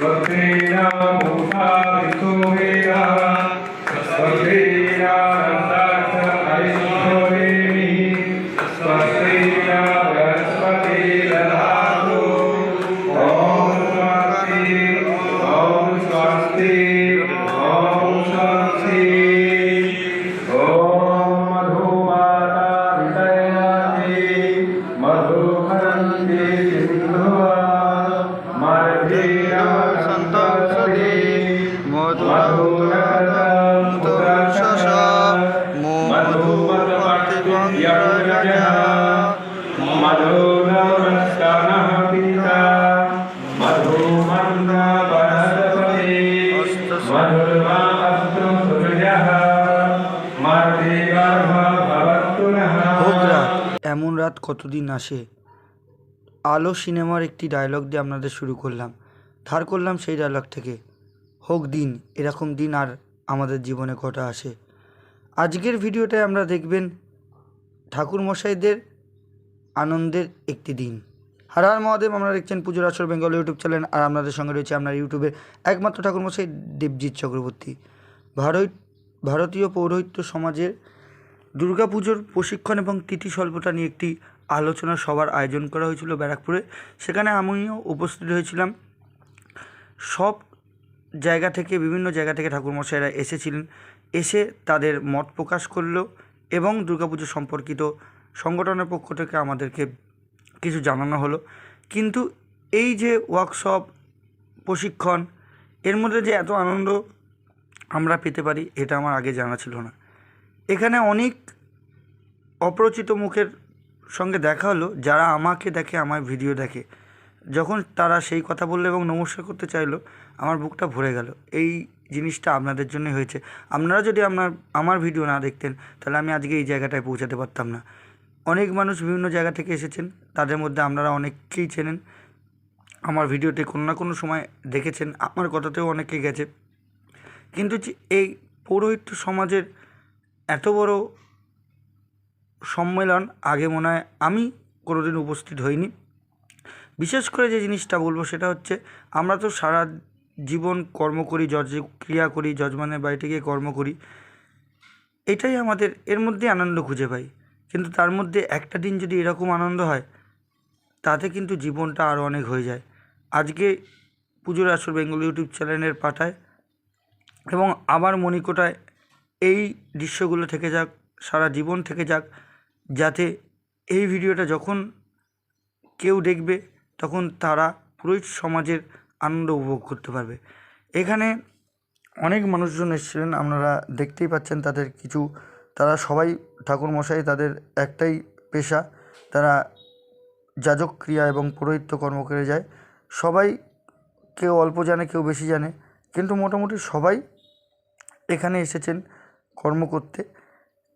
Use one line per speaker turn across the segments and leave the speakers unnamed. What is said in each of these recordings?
হোক রাত এমন রাত কতদিন আসে? আলো সিনেমার একটি ডায়লগ দিয়ে আপনাদের শুরু করলাম। ধার করলাম সেই ডায়লগ থেকে। হোক দিন এরকম দিন আর আমাদের জীবনে কটা আসে। আজকের ভিডিওটায় আমরা দেখবেন ঠাকুর মশাইদের আনন্দের একটি দিন। হার হার মহাদেব আমরা দেখছেন পুজোর আসর বেঙ্গল ইউটিউব চ্যানেল আর আপনাদের সঙ্গে রয়েছে আপনার ইউটিউবে একমাত্র ঠাকুরমশাই দেবজিৎ চক্রবর্তী। ভারত ভারতীয় পৌরোহিত্য সমাজের দুর্গাপুজোর প্রশিক্ষণ এবং তিথি স্বল্পতা নিয়ে একটি আলোচনা সভার আয়োজন করা হয়েছিল ব্যারাকপুরে। সেখানে আমিও উপস্থিত হয়েছিলাম। সব জায়গা থেকে, বিভিন্ন জায়গা থেকে ঠাকুরমশাইরা এসেছিলেন। এসে তাদের মত প্রকাশ করল এবং দুর্গাপুজো সম্পর্কিত সংগঠনের পক্ষ থেকে আমাদেরকে কিছু জানানো হলো। কিন্তু এই যে ওয়ার্কশপ প্রশিক্ষণ, এর মধ্যে যে এত আনন্দ আমরা পেতে পারি, এটা আমার আগে জানা ছিল না। এখানে অনেক অপরিচিত মুখের সঙ্গে দেখা হলো, যারা আমাকে দেখে, আমার ভিডিও দেখে। যখন তারা সেই কথা বলল এবং নমস্কার করতে চাইলো, আমার বুকটা ভরে গেল। এই জিনিসটা আপনাদের জন্য হয়েছে। আপনারা যদি আপনার, আমার ভিডিও না দেখতেন, তাহলে আমি আজকে এই জায়গাটায় পৌঁছাতে পারতাম না। অনেক মানুষ বিভিন্ন জায়গা থেকে এসেছেন, তাদের মধ্যে আপনারা অনেককেই চেনেন। আমার ভিডিওতে কোনো না কোনো সময় দেখেছেন, আমার কথাতেও অনেকে গেছে। কিন্তু যে এই পৌরোহিত্য সমাজের এত বড় সম্মেলন আগে মনে হয় আমি কোনোদিন উপস্থিত হইনি। বিশেষ করে যে জিনিসটা বলব সেটা হচ্ছে, আমরা তো সারা জীবন কর্ম করি জজ ক্রিয়া করি যজমানের বাড়িতে গিয়ে কর্ম করি। এটাই আমাদের, এর মধ্যে আনন্দ খুঁজে পাই। কিন্তু তার মধ্যে একটা দিন যদি এরকম আনন্দ হয়, তাতে কিন্তু জীবনটা আরও অনেক হয়ে যায়। আজকে পুজোর আসর বেঙ্গল ইউটিউব চ্যানেলের পাঠায় এবং আবার মণিকোটায় এই দৃশ্যগুলো থেকে যাক, সারা জীবন থেকে যাক, যাতে এই ভিডিওটা যখন কেউ দেখবে, তখন তারা পুরোহিত সমাজের আনন্দ উপভোগ করতে পারবে। এখানে অনেক মানুষজন এসেছিলেন, আপনারা দেখতেই পাচ্ছেন তাদের কিছু, তারা সবাই ঠাকুর মশাই তাদের একটাই পেশা, তারা যাজক ক্রিয়া এবং পুরোহিত্য কর্ম করে যায়। সবাই কেউ অল্প জানে, কেউ বেশি জানে, কিন্তু মোটামুটি সবাই এখানে এসেছেন কর্ম করতে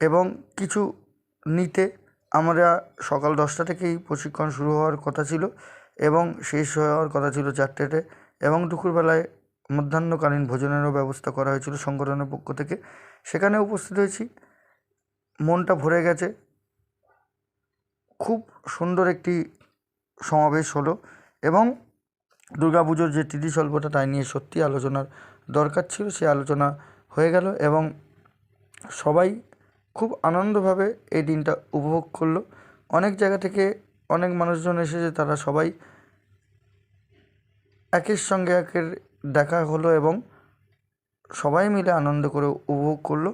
এবং কিছু নিতে আমরা সকাল দশটা থেকেই প্রশিক্ষণ শুরু হওয়ার কথা ছিল এবং শেষ হওয়ার কথা ছিল চারটেতে এবং দুপুরবেলায় মধ্যাহ্নকালীন ভোজনেরও ব্যবস্থা করা হয়েছিল সংগঠনের পক্ষ থেকে। সেখানে উপস্থিত হয়েছি। মনটা ভরে গেছে। খুব সুন্দর একটি সমাবেশ হলো এবং দুর্গাপুজোর যে তিথি স্বল্পতা তাই নিয়ে সত্যি আলোচনার দরকার ছিল। সেই আলোচনা হয়ে গেল এবং সবাই খুব আনন্দভাবে এই দিনটা উপভোগ করল। অনেক জায়গা থেকে অনেক মানুষজন এসেছে তারা সবাই একের সঙ্গে একের দেখা হলো এবং সবাই মিলে আনন্দ করে উপভোগ করল।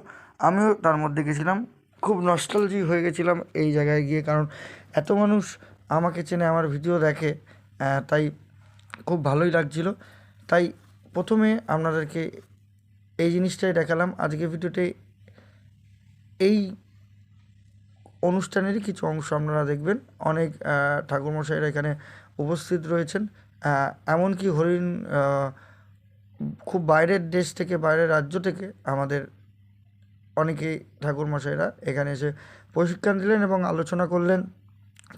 আমিও তার মধ্যে গেছিলাম, খুব নস্টালজি হয়ে গেছিলাম এই জায়গায় গিয়ে কারণ এত মানুষ আমাকে চেনে, আমার ভিডিও দেখে তাই খুব ভালোই লাগছিল। তাই প্রথমে আপনাদেরকে এই জিনিসটাই দেখালাম। আজকে ভিডিওতে এই অনুষ্ঠানেরই কিছু অংশ আপনারা দেখবেন। অনেক ঠাকুরমশাইরা এখানে উপস্থিত রয়েছেন। এমনকি হরিণ খুব বাইরের দেশ থেকে, বাইরের রাজ্য থেকে আমাদের অনেকেই ঠাকুরমশাইরা এখানে এসে প্রশিক্ষণ দিলেন এবং আলোচনা করলেন।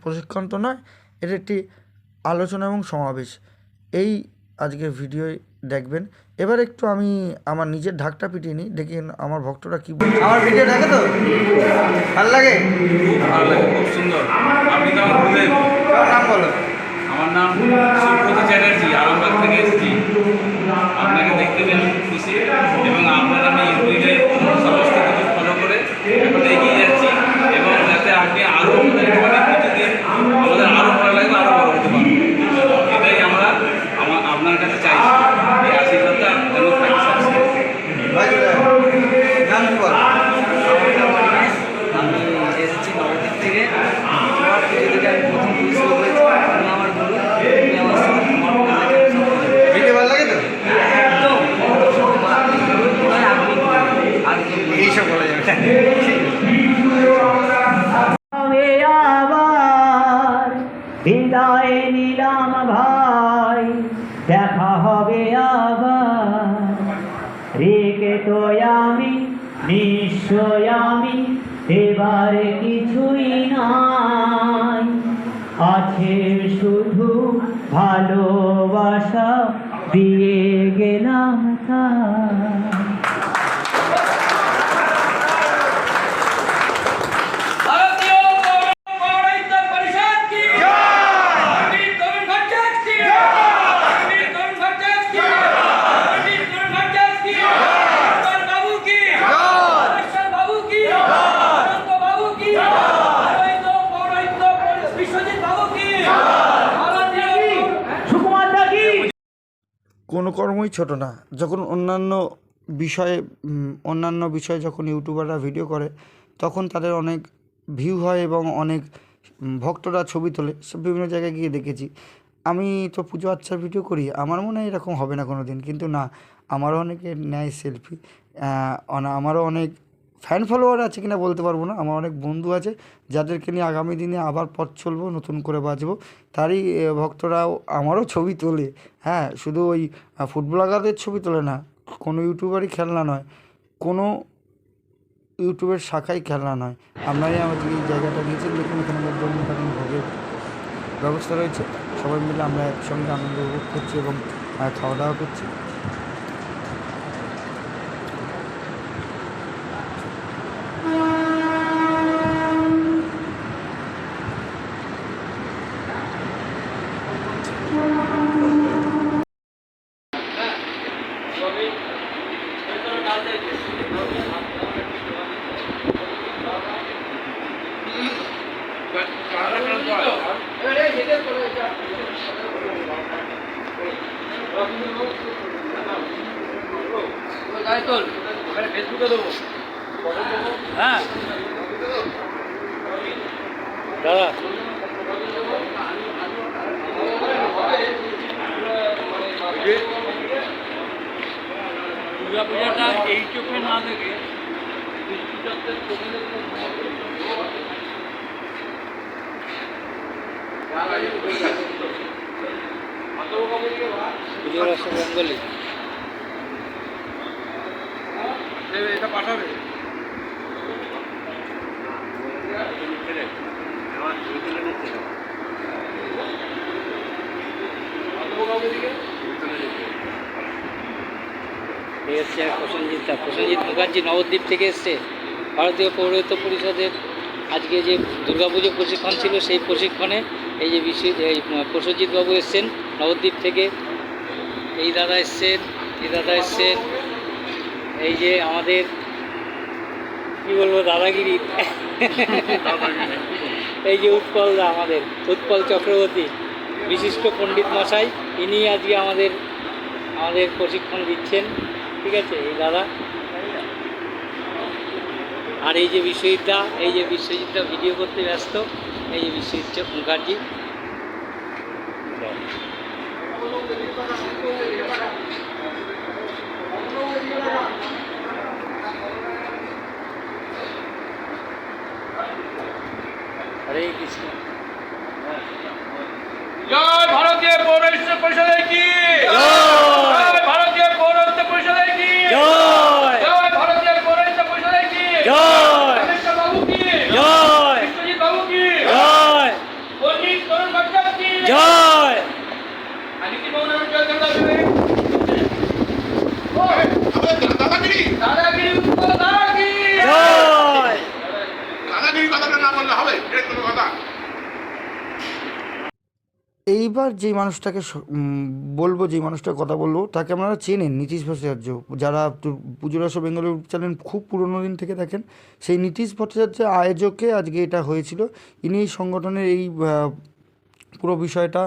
প্রশিক্ষণ তো নয়, এটা একটি আলোচনা এবং সমাবেশ। এই আজকের ভিডিও দেখবেন। এবার একটু আমি আমার নিজের ঢাকটা পিটিয়ে নিই দেখি আমার ভক্তরা কি বলছে।
আমার ভিডিও দেখে তো? ভালো লাগে?
ভালো লাগে খুব সুন্দর। আপনি তো আমার
নাম বলো?
আমার নাম চ্যাটার্জি আরামবাগ থেকে এসেছি। আপনাকে দেখতে পেলাম খুশি এবং আপনার আমি চাই দেখা হবে আবার। রেখে তো আমি, নিশ্চয় আমি, এবার কিছুই নাই। আছে শুধু ভালোবাসা, দিয়ে গেলাম তাই
ভারতীয় পৌরাণিক পরিষদ কি পণ্ডিত তরুণ ভট্টাচার্য কি পণ্ডিত তরুণ ভট্টাচার্য কি পণ্ডিত তরুণ ভট্টাচার্য কি সুন্দর বাবু কি সুন্দর বাবু কি অনন্ত বাবু কি পৌরাণিক পৌরাণিক বিশ্বজিৎ বাবু কি ভারতীয়
সুকুমার দা কি
কর্মই ছোট না। যখন অন্যান্য বিষয়ে অন্যান্য বিষয়ে যখন ইউটিউবাররা ভিডিও করে, তখন তাদের অনেক ভিউ হয় এবং অনেক ভক্তরা ছবি তোলে। সব বিভিন্ন জায়গায় গিয়ে দেখেছি। আমি তো পুজো আচ্ছার ভিডিও করি, আমার মনে হয় এরকম হবে না কোনো দিন কিন্তু না, আমারও অনেকে নেয় সেলফি। আমারও অনেক ফ্যান ফলোয়ার আছে কিনা বলতে পারব না। আমার অনেক বন্ধু আছে, যাদেরকে নিয়ে আগামী দিনে আবার পথ চলবো, নতুন করে বাঁচবো তারই ভক্তরাও আমারও ছবি তোলে। হ্যাঁ শুধু ওই ফুটবলারদের ছবি তোলে না, কোনো ইউটিউবারই খেলনা নয়, কোনো ইউটিউবের শাখাই খেলনা নয়। আপনারাই আমাদের এই জায়গাটা নিয়েছেন দেখুন এখানে মধ্যমকালীন ভোগের ব্যবস্থা রয়েছে। সবাই মিলে আমরা একসঙ্গে আনন্দ উপভোগ করছি এবং খাওয়া দাওয়া করছি
ফেসবুকে দেবো হ্যাঁ দাদা দুর্গা পূজাটা এই চোখে না দেখে বিষ্ণুচন্দ্রের চোখে দেখে বেঙ্গলি এটা পাঠাবে।
এই হচ্ছে প্রসেনজিৎ দা। প্রসেনজিৎ মুখার্জি নবদ্বীপ থেকে এসছে। ভারতীয় পৌরহিত্য পরিষদের আজকে যে দুর্গাপুজো প্রশিক্ষণ ছিল, সেই প্রশিক্ষণে এই যে বিশ্ব এই প্রসেনজিৎ বাবু এসছেন নবদ্বীপ থেকে। এই দাদা এসছেন, এই দাদা এসছেন। এই যে আমাদের, কি বলব, দাদাগিরি। এই যে উৎপল দা আমাদের, উৎপল চক্রবর্তী, বিশিষ্ট পণ্ডিত মশাই, ইনি আজকে আমাদের আমাদের প্রশিক্ষণ দিচ্ছেন। ঠিক আছে, এই দাদা। আর এই যে বিশ্বজিৎটা এই যে বিশ্বজিৎটা ভিডিও করতে ব্যস্ত, এই যে বিশ্বজিৎ মুখার্জি হরে কৃষ্ণ
জয় ভারতীয় পৌরহিত্য পরিষদের কি জয় ভারতীয় পৌরহিত্য পরিষদের কি
জয়
জয় ভারতীয় পৌরহিত্য পরিষদের কি
জয়
অমিত বাবু কি
জয়
বিশ্বজিৎ বাবু কি
জয়
পণ্ডিত তরুণ ভট্টাচার্য কি
জয়
আমি কি বললাম জয় জয় জয়
দাদাগিরি
দাদাগিরি উৎপল দাদাগিরি
জয়
দাদাগিরি কথাটা না বললে হবে এটা কোনো
এইবার যেই মানুষটাকে বলব, যেই মানুষটা কথা বলব, তাকে আপনারা চেনেন, নীতিশ ভট্টাচার্য। যারা তু- পুজোর আসর বেঙ্গলের চ্যানেল খুব পুরনো দিন থেকে দেখেন, সেই নীতিশ ভট্টাচার্য আয়োজকে আজকে এটা হয়েছিল। ইনি এই সংগঠনের এই পুরো বিষয়টা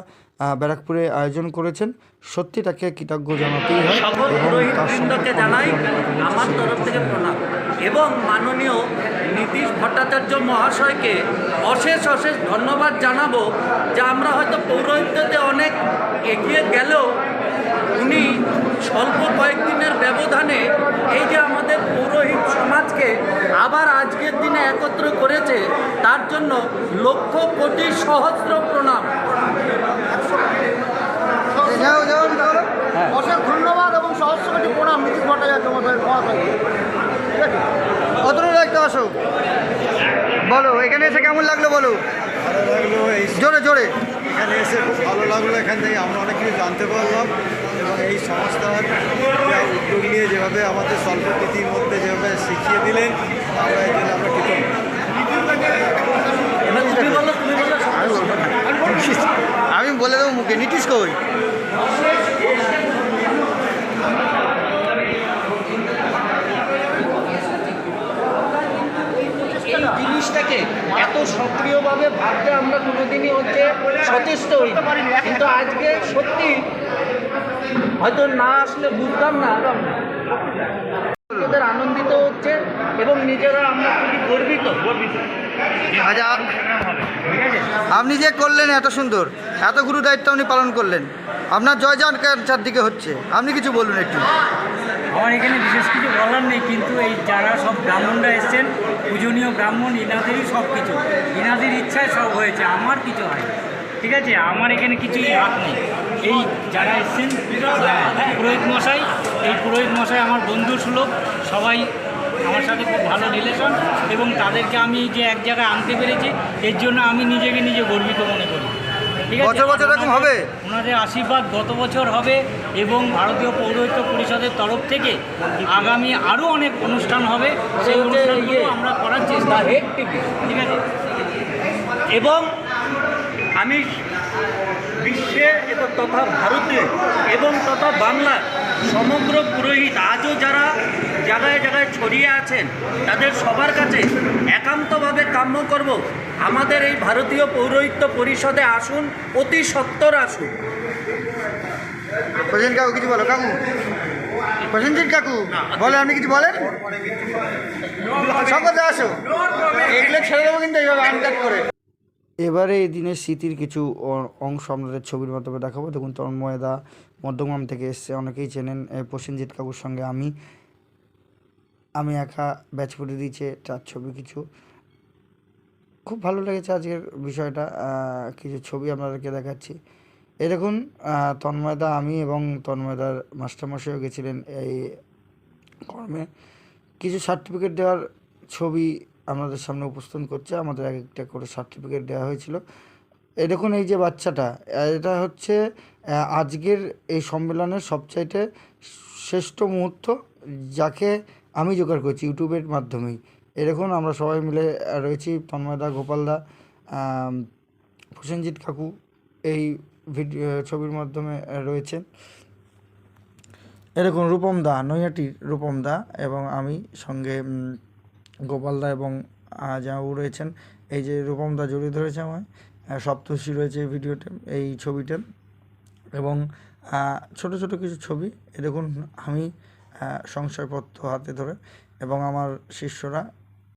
ব্যারাকপুরে আয়োজন করেছেন। সত্যি তাকে কৃতজ্ঞ জানাতেই হয়
পুরোহিতবৃন্দকে জানাই আমার তরফ থেকে প্রণাম। এবং মাননীয় নীতিশ ভট্টাচার্য মহাশয়কে অশেষ অশেষ ধন্যবাদ জানাব যে আমরা হয়তো পৌরোহিত্যতে অনেক এগিয়ে গেলেও উনি স্বল্প কয়েকদিনের ব্যবধানে এই যে আমাদের পৌরোহিত এখানে একত্র করেছে তার জন্য লক্ষ কোটি সহস্র প্রণাম।
অসংখ্য
হ্যাঁ। ধন্যবাদ এবং সহস্র কোটি প্রণাম নীতি ভট্টাচার্য অতটা দেখতে অশোক
বলো এখানে এসে কেমন লাগল বলো?
ভালো লাগল এই
জোরে জোরে।
এখানে এসে খুব ভালো লাগল এখান থেকে আমরা অনেক কিছু জানতে পারলাম। এবং এই সংস্থার নিয়ে যেভাবে আমাদের স্বল্প তিথির মধ্যে যেভাবে শিখিয়ে দিলেন আমরা এই জন্য আমরা কৃতজ্ঞ।
আমি বলে দেবো মুখে নীতিশ কই
জিনিসটাকে এত সক্রিয়ভাবে ভাবতে আমরা কোনোদিনই হচ্ছে সচেষ্ট হই কিন্তু আজকে সত্যি হয়তো না আসলে বুঝতাম না নিজেদের আনন্দিত হচ্ছে এবং নিজেরা আমরা খুবই গর্বিত গর্বিত।
আচ্ছা আপনি যে করলেন এত সুন্দর এত গুরু দায়িত্ব আপনি পালন করলেন আপনার জয় জয়জান চারদিকে হচ্ছে। আপনি কিছু বলুন একটু।
আমার এখানে বিশেষ কিছু বলার নেই কিন্তু এই যারা সব ব্রাহ্মণরা এসছেন পূজনীয় ব্রাহ্মণ ইনাদেরই সব কিছু ইনাদের ইচ্ছায় সব হয়েছে আমার কিছু হয় ঠিক আছে? আমার এখানে কিছুই হাত নেই। এই যারা এসছেন হ্যাঁ, পুরোহিত মশাই এই পুরোহিত মশাই আমার বন্ধু সুলভ সবাই আমার সাথে খুব ভালো রিলেশন এবং তাদেরকে আমি যে এক জায়গায় আনতে পেরেছি এর জন্য আমি নিজেকে নিজে গর্বিত মনে করি। ঠিক আছে?
বছর বছর এরকম হবে?
ওনাদের আশীর্বাদ গত বছর হবে এবং ভারতীয় পৌরহিত্য পরিষদের তরফ থেকে আগামী আরও অনেক অনুষ্ঠান হবে। সেই অনুষ্ঠানগুলো আমরা করার চেষ্টা
হেড
ঠিক আছে?
এবং আমি বিশ্বে এবং তথা ভারতে এবং তথা বাংলার সমগ্র পুরোহিত আজও যারা জায়গায় জায়গায় ছড়িয়ে আছেন তাদের সবার কাছে একান্তভাবে কাম্য করব আমাদের এই ভারতীয় পৌরোহিত্য পরিষদে আসুন অতি সত্তর আসুন।
প্রসেন কাকু কিছু বলো কাকু? প্রসেনজিৎ কাকু বলে আপনি কিছু বলেন? সকলে আসো। এগুলো ছেড়ে দেবো কিন্তু এইভাবে আনকাট করে। এবারে এই দিনের স্মৃতির কিছু অংশ আপনাদের ছবির মাধ্যমে দেখাবো। দেখুন তন্ময়দা মধ্যগ্রাম থেকে এসছে। অনেকেই চেনেন প্রসেনজিৎ কাকুর সঙ্গে আমি। আমি একা ব্যাচ করে দিয়েছে তার ছবি কিছু। খুব ভালো লেগেছে আজকের বিষয়টা। কিছু ছবি আপনাদেরকে দেখাচ্ছি। এই দেখুন তন্ময়দা আমি এবং তন্ময়দার মাস্টারমশাইও গেছিলেন এই কর্মে। কিছু সার্টিফিকেট দেওয়ার ছবি আমাদের সামনে উপস্থাপন করছে, আমাদের এক একটা করে সার্টিফিকেট দেওয়া হয়েছিল। এই দেখুন, এই যে বাচ্চাটা, এটা হচ্ছে আজকের এই সম্মেলনের সবচাইতে শ্রেষ্ঠ মুহূর্ত, যাকে আমি জোগাড় করছি ইউটিউবের মাধ্যমেই। দেখুন, আমরা সবাই মিলে রয়েছি তন্ময়দা গোপালদা প্রসেনজিৎ কাকু এই ভিডিও, ছবির মাধ্যমে রয়েছেন। এরকম রূপম দা, নৈহাটির রূপম দা এবং আমি সঙ্গে উম, গোপাল দা এবং জামাবু রয়েছেন। এই যে রূপমদা জড়িয়ে ধরেছে আমায় সপ্তষী রয়েছে এই ভিডিওতে এই ছবিতে। এবং ছোট ছোট কিছু ছবি। এ দেখুন আমি সংশয়পত্র হাতে ধরে এবং আমার শিষ্যরা